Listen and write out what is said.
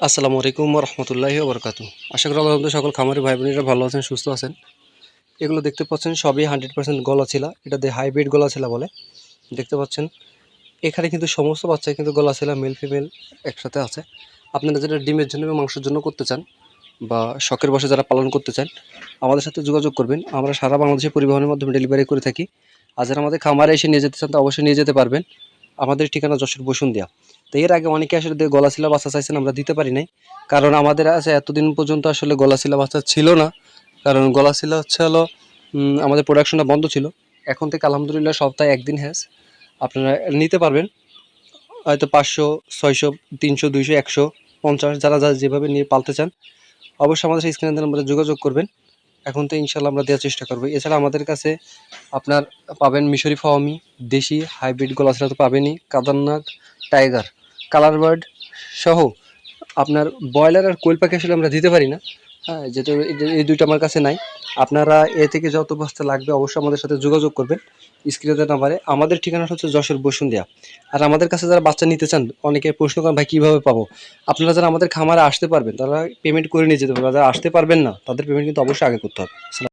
আসসালামু আলাইকুম রহমতুল্লাহি বরকাত আশা করি আলহামদুলিল্লাহ সকল খামারি ভাই বোনেরা ভালো আছেন, সুস্থ আছেন। এগুলো দেখতে পাচ্ছেন, সবই হান্ড্রেড পার্সেন্ট গলা ছিল এটা দিয়ে হাইব্রিড গলা ছিল বলে। দেখতে পাচ্ছেন, এখানে কিন্তু সমস্ত বাচ্চাই কিন্তু গলা ছিল মেল ফিমেল একসাথে আছে। আপনারা যেটা ডিমের জন্য এবং মাংসের জন্য করতে চান বা শখের বসে যারা পালন করতে চান, আমাদের সাথে যোগাযোগ করবেন। আমরা সারা বাংলাদেশে পরিবহনের মাধ্যমে ডেলিভারি করে থাকি। আর যারা আমাদের খামারে এসে নিয়ে যেতে চান, তো অবশ্যই নিয়ে যেতে পারবেন। আমাদের ঠিকানা যশোর বসুন্দিয়া তো এর আগে অনেকে আসলে গলা শিলা বাচ্চা চাইছেন আমরা দিতে পারি নাই। কারণ আমাদের আছে এতদিন পর্যন্ত আসলে গলা শিলা বাচ্চা ছিল না। কারণ গলা শিলা হচ্ছে হলো আমাদের প্রোডাকশনটা বন্ধ ছিল। এখন থেকে আলহামদুলিল্লাহ সপ্তাহে একদিন হ্যাজ আপনারা নিতে পারবেন। হয়তো পাঁচশো, ছয়শো, তিনশো, দুইশো, একশো, পঞ্চাশ, যারা যারা যেভাবে নিয়ে পালতে চান। অবশ্যই আমাদের স্ক্রিনের নাম্বারে যোগাযোগ করবেন। এখন তো ইনশাল্লাহ আমরা দেওয়ার চেষ্টা করব। এছাড়া আমাদের কাছে আপনার পাবেন মিশরি ফাওয়ামি, দেশি হাইব্রিড গলাছিলা তো পাবেনই কাদারনাথ টাইগার কালার বার্ড সহ আপনার ব্রয়লার আর কোয়েল পাখি আসলে আমরা দিতে পারি না। হ্যাঁ যেটা এই দুইটা আমার কাছে নাই, আপনারা এ থেকে যত বস্তা লাগবে অবশ্যই আমাদের সাথে যোগাযোগ করবেন স্ক্রিনের নাম্বারে। আমাদের ঠিকানাটা হচ্ছে যশোর বসুন্ধিয়া। আর আমাদের কাছে যারা বাচ্চা নিতে চান, অনেকে প্রশ্ন করেন, ভাই, কীভাবে পাবো? আপনারা যারা আমাদের খামারে আসতে পারবেন, তারা পেমেন্ট করে নিয়ে যেতে পারবেন যারা আসতে পারবেন না, তাদের পেমেন্ট কিন্তু অবশ্যই আগে করতে হবে।